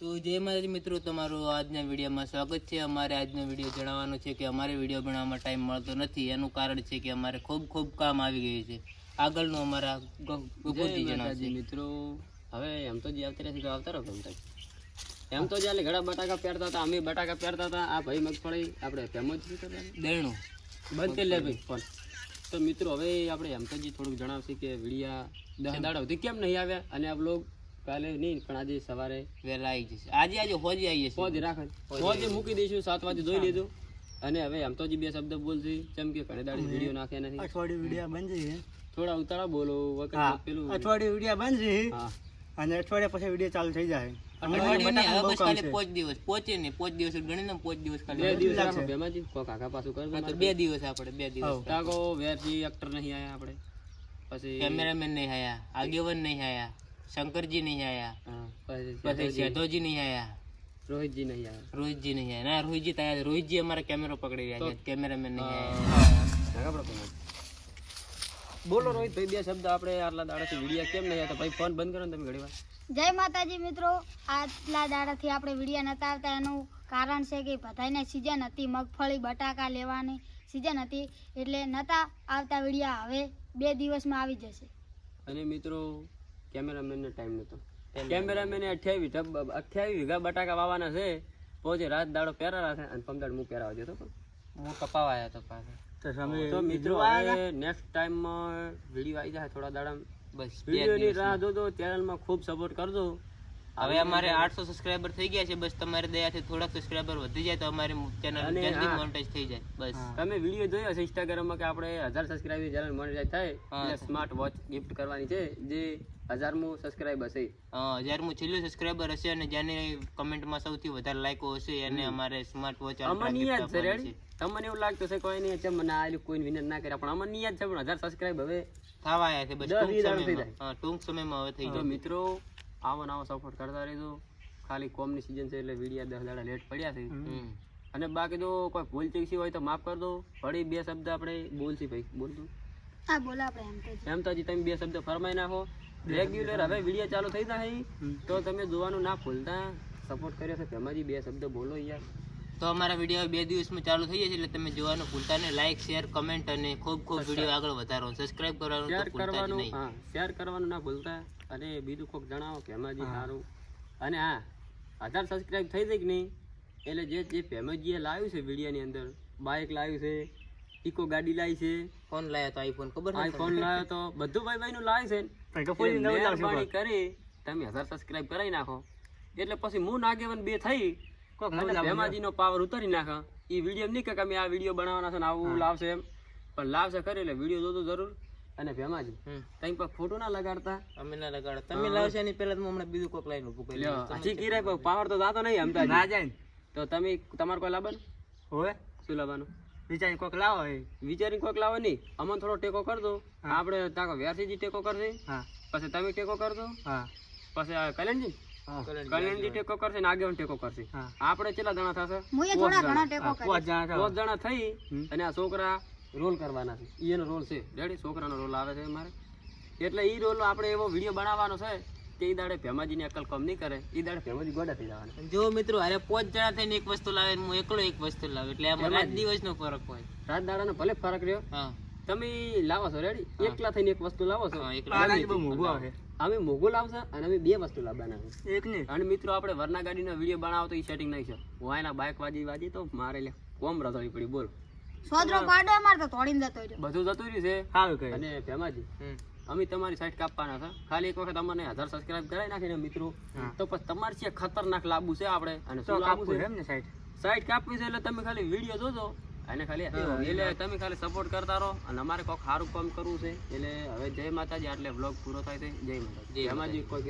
તો જય માતાજી મિત્રો તમારું આજના વિડીયોમાં સ્વાગત છે. અમારે આજનો વીડિયો જણાવવાનો છે કે અમારે વીડિયો બનાવવામાં ટાઈમ મળતો નથી. એનું કારણ છે કે અમારે ખૂબ ખૂબ કામ આવી ગયું છે. આગળનું અમારા જણાવશે. મિત્રો. હવે એમ તો જે આવતા રહેશે તો આવતા રહો ગમતા એમ તો જ્યારે ઘણા બટાકા પહેરતા હતા અમે બટાકા પહેરતા હતા આ ભાઈ મગફળી આપણે ફેમસ દેણું. બંધ કરી લે ભાઈ ફોન. તો મિત્રો હવે આપણે એમ તો જે થોડુંક જણાવશે કે વિડિયા દસ દાડા સુધી કેમ નહીં આવ્યા? અને આ બ્લોગ કાલે નહીં પણ આજે સવારે વહેલા આવી જશે આજે આજે હોજી આવી જશે પોજ રાખે. પોજ મૂકી દઈશું સાત વાગે જોઈ લેજો. અને હવે આમ તો જે બે શબ્દ બોલશે જેમ કે ઘણે દાડે વીડિયો નાખે નથી. અઠવાડિયું વિડિયા બંધ થોડા ઉતારા બોલો વખત પેલું. અઠવાડિયું વિડિયા બંધ અને અઠવાડિયા પછી વીડિયો ચાલુ થઈ જાય. બે દિવસ મારે. બે દિવસ આપણે બે દિવસ હવ. તાકો એક્ટર નહીં આયા આપડે પછી કેમેરામેન નહીં આયા આગેવાન નહીં આયા. શંકરજી નહીં આયા. પછી નહીં આયા. રોહિતજી નહીં આયા. રોહિતજી નહીં આયા. ના રોહિતજી તૈયાર રોહિતજી અમારે કેમેરો પકડી રહ્યા છે. કેમેરામેન નહીં આયા. બોલો રોહિત ભાઈ બે શબ્દ આપણે આટલા દાડાથી વિડીયા કેમ નહીં આવતા? ભાઈ ફોન બંધ કરો ને તમે ઘડી વાર. જય માતાજી મિત્રો. આટલા દાડાથી આપણે વીડિયો નતા આવતા. એનું કારણ છે કે બધાને સિઝન હતી મગફળી બટાકા લેવાની. સિઝન હતી એટલે નતા આવતા વિડીયા. હવે બે દિવસમાં આવી જશે. અને મિત્રો કેમેરામેનને ટાઈમ નતો. કેમેરામેને. અઠ્યાવીસ અઠ્યાવીસ વીઘા બટાકા વાવવાના છે. પહોંચે રાત દાડો પહેરા છે અને પમદાડ હું પહેરાવા જતો હતો. હું કપાવા આવ્યો હતો પાછો. તો મિત્રો હવે નેક્સ્ટ ટાઈમમાં વીડિયો આવી જાય થોડા દાડા. બસ વિડીયોની રાહ જોજો ચેનલમાં ખૂબ સપોર્ટ કરજો. હવે અમારે આઠસો સબસ્ક્રાઇબર થઈ ગયા છે બસ તમારી દયાથી થોડાક સબસ્ક્રાઈબર વધી જાય તો અમારી ચેનલ જલ્દી. મોનેટાઈઝ થઈ જાય બસ. તમે વીડિયો જોયો હશે ઇન્સ્ટાગ્રામમાં કે આપણે હજાર સબસ્ક્રાઈબર ચેનલ મોનેટાઈઝ થાય? સ્માર્ટ વોચ ગિફ્ટ કરવાની છે જે હજારમું સબસ્ક્રાઇબર હશે. હજારમું છેલ્લું સબસ્ક્રાઇબર હશે અને જેને કમેન્ટમાં સૌથી વધારે લાઈકો હશે એને અમારે સ્માર્ટ વોચ અમને યાદ છે રેડી તમને એવું લાગતું છે કોઈ નહીં ચમ મને આલ્યું કોઈ વિનર ના કર્યા પણ અમને યાદ છે પણ હજાર સબસ્ક્રાઇબ હવે થવા આવ્યા છે બસ ટૂંક સમયમાં. હવે થઈ જાય. મિત્રો આવો આવો સપોર્ટ કરતા રહેજો. ખાલી કોમની સિઝન છે એટલે વિડીયા દસ દાડા લેટ પડ્યા છે. અને બાકી જો કોઈ ભૂલ ચૂકસી હોય તો માફ કરી દો. વળી બે શબ્દ આપણે બોલશી ભાઈ બોલતું હા બોલો આપણે એમ તો તમે બે શબ્દ ફરમાઈ નાખો. રેગ્યુલર હવે વીડિયો ચાલુ થઈ જાય. તો તમે જોવાનું ના ભૂલતા. સપોર્ટ કર્યો છે ફેમાજી બે શબ્દ બોલો યાર. તો અમારા વીડિયો બે દિવસમાં ચાલુ થઈ જશે એટલે તમે જોવાનું ભૂલતા નહીં. લાઈક શેર કમેન્ટ અને ખૂબ ખૂબ વીડિયો આગળ વધારો. સબસ્ક્રાઇબ કરવાનું શેર કરવાનું હા શેર કરવાનું ના ભૂલતા. અને બીજું કોઈક જણાવો ફેમાજી સારું. અને હા હજાર સબસ્ક્રાઇબ થઈ જાય કે નહીં? એટલે જે જે ફેમાજીએ લાવ્યું છે વિડીયોની અંદર બાઇક લાવ્યું છે ઇકો ગાડી લાવી છે. ફોન લાયા તો આઈફોન ખબર આઈફોન લાવ્યો તો બધું ભાઈ ભાઈ નું. લાવે છે કરી. તમે હજાર સબસ્ક્રાઇબ કરાવી નાખો. એટલે પછી હું નાગેવન બે થઈ. કોક ભેમાજીનો પાવર ઉતારી નાખે. એ વીડિયો નહીં કે અમે આ વીડિયો બનાવવાના છે ને આવું લાવશે એમ. પણ લાવશે ખરી એટલે વીડિયો જોતો જરૂર. અને ભેમાજી. તમે પર ખોટું ના લગાડતા. અમે ના લગાડતા. તમે લાવશે એની પહેલા તો હું હમણાં બીજું કોક લાઈન ઉભું કરી હજી કીરાય પાવર તો જાતો નહીં અમતા ના જાય તો તમે તમારે કોઈ લાવવાનું? હોય શું લાવવાનું? વિચારી કોક લાવો એ. વિચારી કોઈક લાવો નહીં. અમને થોડો ટેકો કરજો. આપણે તાકો વ્યાસીજી ટેકો કરશે. હા. પછી તમે ટેકો કરજો. હા. પછી કલ્યાણજી? કલ્યાણજી ટેકો કરશે ને આગેવાન ટેકો કરશે. આપણે કેટલા જણા થશે? હું એ થોડા ઘણા ટેકો હા, પાંચ જણા થઈ અને આ છોકરા રોલ કરવાના છે. એનો રોલ છે. રેડી છોકરાનો રોલ આવે છે અમારે. એટલે ઈ રોલ આપણે એવો વીડિયો બનાવવાનો છે કે ઈ દાડે ભેમાજીની અકલ કમ નહીં કરે એ દાડે ભેમાજી ગોડા થઈ જવાના. જો મિત્રો અરે પાંચ જણા થઈને એક વસ્તુ લાવે હું એકલો એક વસ્તુ લાવે એટલે આમાં રાત દિવસનો ફરક હોય. રાત દાડાનો ભલે ફરક રહ્યો. હા. તમે લાવો છો રેડી એકલા થઈને એક વસ્તુ લાવો છો? હા, એકલા. પાલાજી બહુ મોંઘું આવે. અમે મોગું લાવશે અને અમે બે વસ્તુ લાવવાના છે. એક નહીં અને મિત્રો આપણે વરના ગાડીનો વીડિયો બનાવો તો એ સેટિંગ નહીં છે. હું એના બાઇક વાજી વાજી તો મારે લે. કોમ રસોડી પડી બોલ. સોદરો પાડો અમાર તો તોડીને જતો રહ્યો. બધું જતું રહ્યું છે. સારું કહે. અને ભેમાજી. હમ. અમે તમારી સાઈડ કાપવાના છે. ખાલી એક વખત અમને હજાર સબસ્ક્રાઇબ કરાવી નાખીને મિત્રો. તો પછી તમારે છે ખતરનાક લાંબુ છે આપણે. અને શું લાંબુ છે? એમ ને સાઈડ સાઈડ કાપવી છે એટલે તમે ખાલી વીડિયો જોજો. અને ખાલી એટલે તમે ખાલી સપોર્ટ કરતા રહો. અને અમારે કોઈક સારું કામ કરવું છે. એટલે હવે જય માતાજી. આટલે બ્લોગ પૂરો થાય છે. જય માતાજી. એમાં કોઈ